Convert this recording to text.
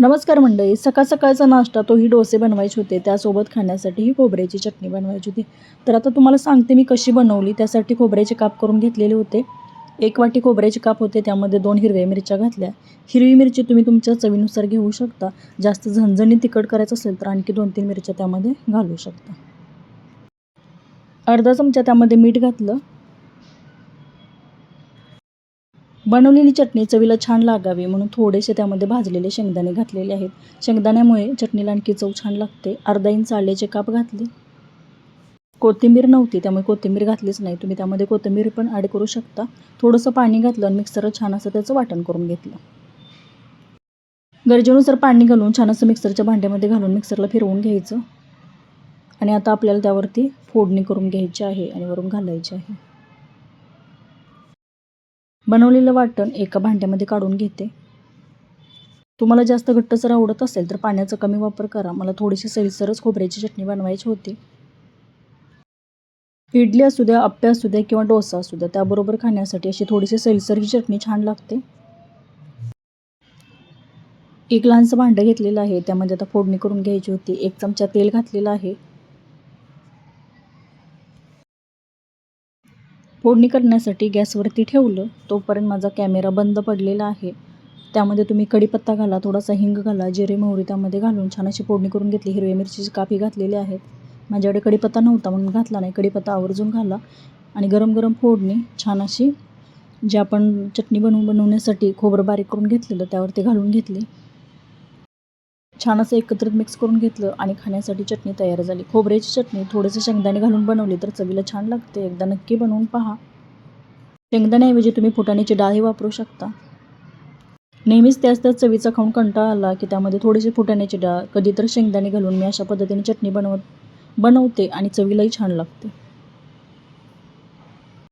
नमस्कार मंडळी सकाळ सकाळचा नाश्ता तोही डोसे बनवायचे होते. त्यासोबत खाण्यासाठी ही खोबऱ्याची चटणी बनवायची होती. तर आता तुम्हाला सांगते मी कशी बनवली. त्यासाठी खोबऱ्याचे काप करून घेतलेले होते. एक वाटी खोबऱ्याचे काप होते त्यामध्ये दोन हिरव्या मिरच्या घातल्या. हिरवी मिरची तुम्ही तुमच्या चवीनुसार घेऊ शकता. जास्त झणझणी तिखट करायचं असेल तर आणखी दोन तीन मिरच्या त्यामध्ये घालू शकता. अर्धा चमचा त्यामध्ये मीठ घातलं. बनवलेली चटणी चवीला छान लागावी म्हणून थोडेसे त्यामध्ये भाजलेले शेंगदाणे घातलेले आहेत. शेंगदाण्यामुळे चटणीला आणखी चव छान लागते. अर्धा इंच आल्याचे काप घातले. कोथिंबीर नव्हती त्यामुळे कोथिंबीर घातलीच नाही. तुम्ही त्यामध्ये कोथिंबीर पण ॲड करू शकता. थोडंसं पाणी घातलं आणि मिक्सर छान असं त्याचं वाटण करून घेतलं. गरजेनुसार पाणी घालून छान असं मिक्सरच्या भांड्यामध्ये घालून मिक्सरला फिरवून घ्यायचं. आणि आता आपल्याला त्यावरती फोडणी करून घ्यायची आहे आणि वरून घालायची आहे. बनवलेलं वाटण एका भांड्यामध्ये काढून घेते. तुम्हाला जास्त घट्ट जर आवडत असेल तर पाण्याचा कमी वापर करा. मला थोडीशी सैलसरच खोबऱ्याची चटणी बनवायची होती. इडली असू द्या अप्प्या असू द्या किंवा डोसा असू द्या त्याबरोबर खाण्यासाठी अशी थोडीशी सैलसरची चटणी छान लागते. एक लहानसं भांडं घेतलेलं आहे. त्यामध्ये आता फोडणी करून घ्यायची होती. एक चमचा तेल घातलेलं आहे. फोडणी करण्यासाठी गॅसवरती ठेवलं तोपर्यंत माझा कॅमेरा बंद पडलेला आहे. त्यामध्ये तुम्ही कढीपत्ता घाला थोडासा हिंग घाला जिरे मोहरी त्यामध्ये घालून छान अशी फोडणी करून घेतली हिरव्या मिरचीची कापी घातलेली आहेत. माझ्याकडे कढीपत्ता नव्हता म्हणून घातला नाही. कढीपत्ता आवर्जून घाला आणि गरम गरम फोडणी छान अशी जे आपण चटणी बनवून बनवण्यासाठी खोबरं बारीक करून घेतलेलं त्यावरती घालून घेतली. छान असं एकत्रित मिक्स करून घेतलं आणि खाण्यासाठी चटणी तयार झाली. खोबऱ्याची चटणी थोडेसे शेंगदाणे घालून बनवली तर चवीला छान लागते. एकदा नक्की बनवून पहा. शेंगदाण्याऐवजी तुम्ही फुटाण्याची डाळही वापरू शकता. नेहमीच त्याच त्याच चवीचा खाऊन कंटाळा आला की त्यामध्ये थोडीशी फुटाण्याची डाळ कधी तर शेंगदाणे घालून मी अशा पद्धतीने चटणी बनवत बनवते आणि चवीलाही छान लागते.